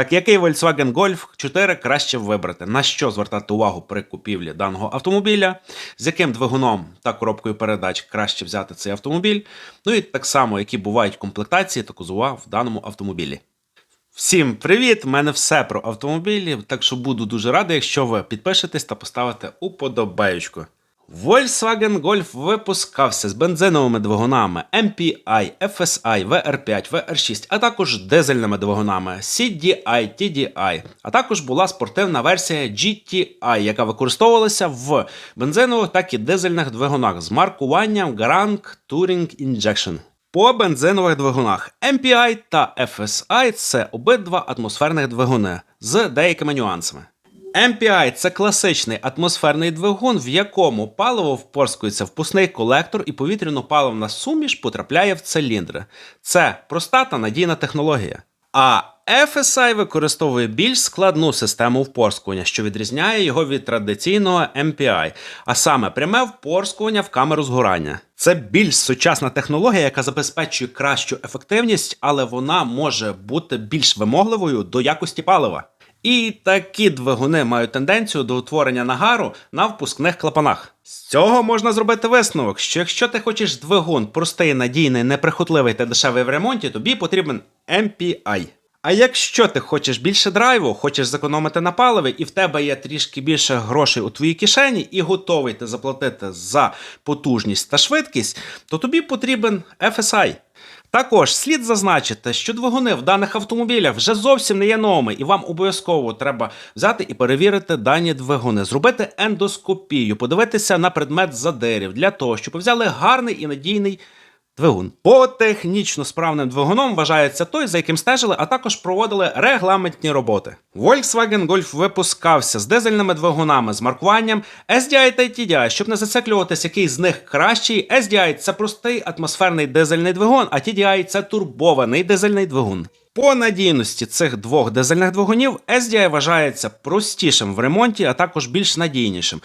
Так який Volkswagen Golf 4 краще вибрати? На що звертати увагу при купівлі даного автомобіля? З яким двигуном та коробкою передач краще взяти цей автомобіль? Ну і так само, які бувають комплектації та кузова в даному автомобілі. Всім привіт! У мене все про автомобілі, так що буду дуже радий, якщо ви підпишетесь та поставите уподобаєчку. Volkswagen Golf випускався з бензиновими двигунами MPI, FSI, VR5, VR6, а також дизельними двигунами CDI, TDI, а також була спортивна версія GTI, яка використовувалася в бензинових так і дизельних двигунах з маркуванням Grand Touring Injection. По бензинових двигунах MPI та FSI це обидва атмосферних двигуни з деякими нюансами. MPI це класичний атмосферний двигун, в якому паливо впорскується в пусний колектор і повітряно-паливна суміш потрапляє в циліндри. Це проста та надійна технологія. А FSI використовує більш складну систему впорскування, що відрізняє його від традиційного MPI, а саме пряме впорскування в камеру згорання. Це більш сучасна технологія, яка забезпечує кращу ефективність, але вона може бути більш вимогливою до якості палива. І такі двигуни мають тенденцію до утворення нагару на впускних клапанах. З цього можна зробити висновок, що якщо ти хочеш двигун простий, надійний, неприхотливий та дешевий в ремонті, тобі потрібен MPI. А якщо ти хочеш більше драйву, хочеш зекономити на паливі, і в тебе є трішки більше грошей у твоїй кишені, і готовий ти заплатити за потужність та швидкість, то тобі потрібен FSI. Також слід зазначити, що двигуни в даних автомобілях вже зовсім не є новими, і вам обов'язково треба взяти і перевірити дані двигуни, зробити ендоскопію, подивитися на предмет задирів для того, щоб взяли гарний і надійний двигун. По технічно справним двигуном вважається той, за яким стежили, а також проводили регламентні роботи. Volkswagen Golf випускався з дизельними двигунами з маркуванням SDI та TDI, щоб не зациклюватися, який з них кращий. SDI – це простий атмосферний дизельний двигун, а TDI – це турбований дизельний двигун. По надійності цих двох дизельних двигунів SDI вважається простішим в ремонті, а також більш надійнішим.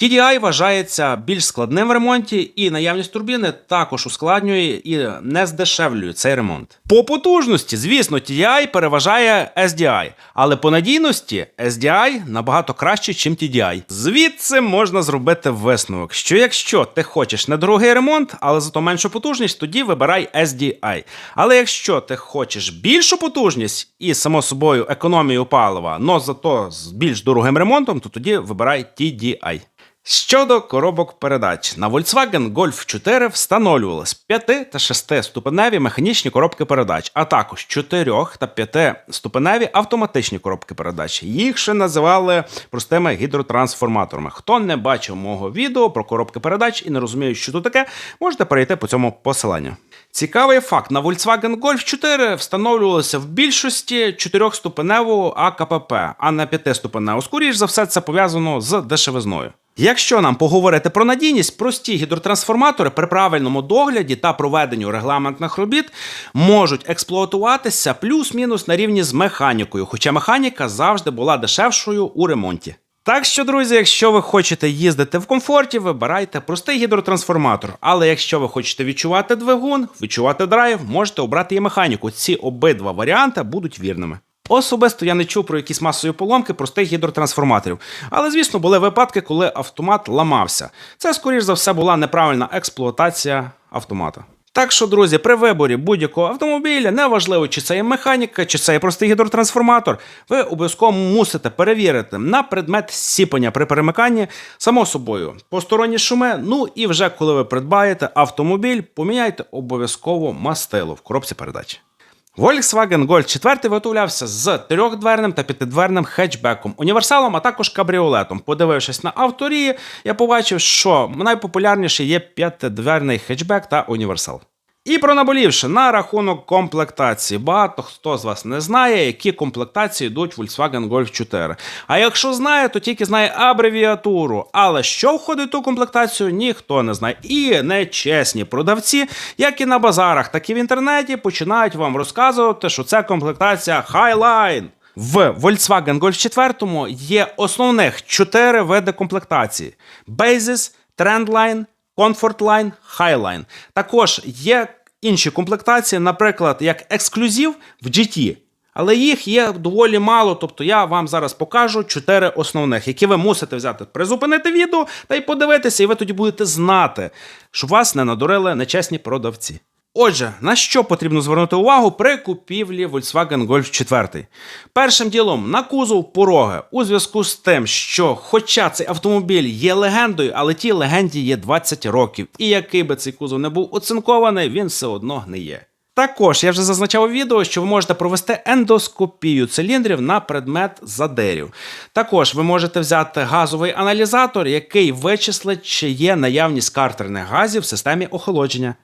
TDI вважається більш складним в ремонті, і наявність турбіни також ускладнює і не здешевлює цей ремонт. По потужності, звісно, TDI переважає SDI, але по надійності SDI набагато краще, ніж TDI. Звідси можна зробити висновок, що якщо ти хочеш недорогий ремонт, але зато меншу потужність, тоді вибирай SDI. Але якщо ти хочеш більшу потужність і, само собою, економію палива, но зато з більш дорогим ремонтом, то тоді вибирай TDI. Щодо коробок передач, на Volkswagen Golf 4 встановлювались 5 та 6 ступеневі механічні коробки передач, а також 4 та 5 ступеневі автоматичні коробки передач. Їх ще називали простими гідротрансформаторами. Хто не бачив мого відео про коробки передач і не розуміє, що тут таке, можете перейти по цьому посиланню. Цікавий факт: на Volkswagen Golf 4 встановлювалося в більшості 4-ступеневу АКПП, а на 5-ступеневу. Скоріш за все, це пов'язано з дешевизною. Якщо нам поговорити про надійність, прості гідротрансформатори при правильному догляді та проведенню регламентних робіт можуть експлуатуватися плюс-мінус на рівні з механікою, хоча механіка завжди була дешевшою у ремонті. Так що, друзі, якщо ви хочете їздити в комфорті, вибирайте простий гідротрансформатор. Але якщо ви хочете відчувати двигун, відчувати драйв, можете обрати і механіку. Ці обидва варіанти будуть вірними. Особисто я не чув про якісь масові поломки простих гідротрансформаторів. Але, звісно, були випадки, коли автомат ламався. Це, скоріш за все, була неправильна експлуатація автомата. Так що, друзі, при виборі будь-якого автомобіля, неважливо, чи це є механіка, чи це є простий гідротрансформатор, ви обов'язково мусите перевірити на предмет сіпання при перемиканні, само собою, посторонні шуми. Ну і вже коли ви придбаєте автомобіль, поміняйте обов'язково мастило в коробці передач. Volkswagen Golf 4 виготовлявся з трьохдверним та п'ятидверним хетчбеком, універсалом, а також кабріолетом. Подивившись на авторії, я побачив, що найпопулярніший є п'ятидверний хетчбек та універсал. І про наболівши на рахунок комплектації. Багато хто з вас не знає, які комплектації йдуть в Volkswagen Golf 4. А якщо знає, то тільки знає абревіатуру. Але що входить в ту комплектацію, ніхто не знає. І нечесні продавці, як і на базарах, так і в інтернеті, починають вам розказувати, що це комплектація Highline. В Volkswagen Golf 4 є основних чотири види комплектації: Basis, Trendline, Comfort Line, Highline. Також є інші комплектації, наприклад, як ексклюзив в GT, Але їх є доволі мало, тобто я вам зараз покажу чотири основних, які ви мусите взяти, призупинити відео та й подивитися, і ви тоді будете знати, що вас не надурили нечесні продавці. Отже, на що потрібно звернути увагу при купівлі Volkswagen Golf 4? Першим ділом на кузов пороги у зв'язку з тим, що, хоча цей автомобіль є легендою, але тій легенді є 20 років, і який би цей кузов не був оцинкований, він все одно гниє. Також я вже зазначав у відео, що ви можете провести ендоскопію циліндрів на предмет задерів. Також ви можете взяти газовий аналізатор, який вичислить, чи є наявність картерних газів в системі охолодження.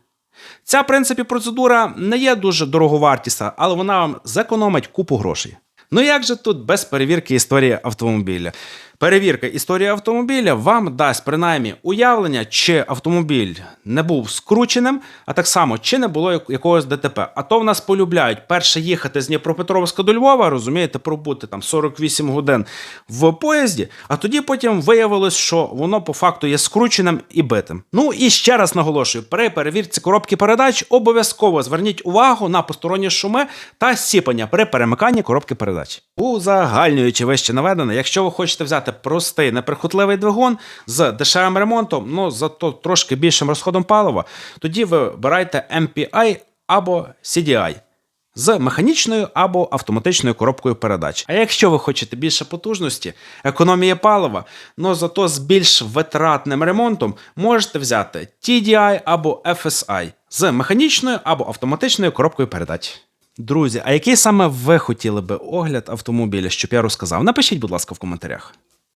Ця, в принципі, процедура не є дуже дороговартісна, але вона вам зекономить купу грошей. Ну як же тут без перевірки історії автомобіля? Перевірка історії автомобіля вам дасть принаймні уявлення, чи автомобіль не був скрученим, а так само, чи не було якогось ДТП. А то в нас полюбляють перше їхати з Дніпропетровська до Львова, розумієте, пробути там 48 годин в поїзді, а тоді потім виявилось, що воно по факту є скрученим і битим. Ну і ще раз наголошую: при перевірці коробки передач обов'язково зверніть увагу на посторонні шуми та сіпання при перемиканні коробки передач. Узагальнюючи вище наведене, якщо ви хочете взяти простий неприхотливий двигун з дешевим ремонтом, ну зато трошки більшим розходом палива, тоді ви обирайте MPI або CDI з механічною або автоматичною коробкою передач. А якщо ви хочете більше потужності, економії палива, но зато з більш витратним ремонтом, можете взяти TDI або FSI з механічною або автоматичною коробкою передач. Друзі, а який саме ви хотіли би огляд автомобіля, щоб я розказав? Напишіть, будь ласка, в коментарях.